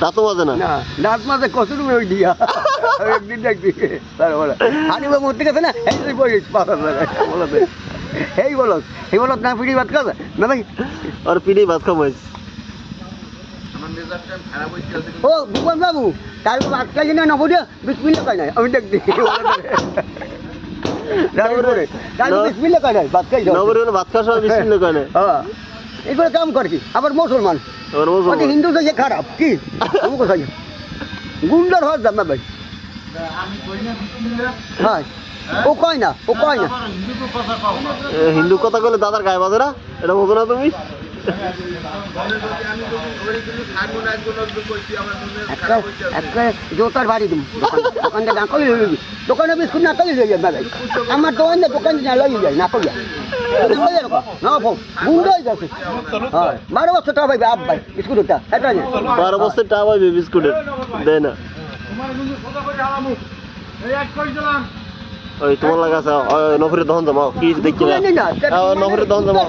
দাঁতও বাজে না। না দাঁত মাঝে কত তুমি ওই দিয়া। একদিন দেখবি তারপরে হানিবা মরতে গেছে না? এই তুই বলিস পাতা বলতে এই বলত এই বলত না পিড়ি ভাত খাবে? না ভাই আর পিড়ি ভাত খামাইছ ও ভুবন বাবু তার ভাত খাই না নব দিয়া বিসমিল্লা কয় নাই আমি বিসমিল্লা ভাত খাই ভাত সময় বিসমিল্লা কয় না হ্যাঁ। এগুলো কাম করে কি? আবার মুসলমান? হিন্দু তো যে খারাপ। কি? আমি কোথায় গুন্ডার হওয়ার দাম না ভাই হ্যাঁ। ও কয় না? ও কয় না? হিন্দু কথা বলে দাদার গায়ে বাজে না? এটা বোঝো না তুমি? জোতার বাড়ি দিব দোকানটা না করলে লইবি দোকানে বিস্কুট না করলে লই যাবে আমার দোকানে দোকানে না লই যায় না হয়ে হ্যাঁ। বারো বছর টাকা পাইবে আপ ভাই বিস্কুটটা এটা বারো বছর টা পাইবে বিস্কুটের। দেয় না। ওই তোমার লাগা আছে নফরের দহন জমাও কি দেখছি না। না নফরের দহন জমাও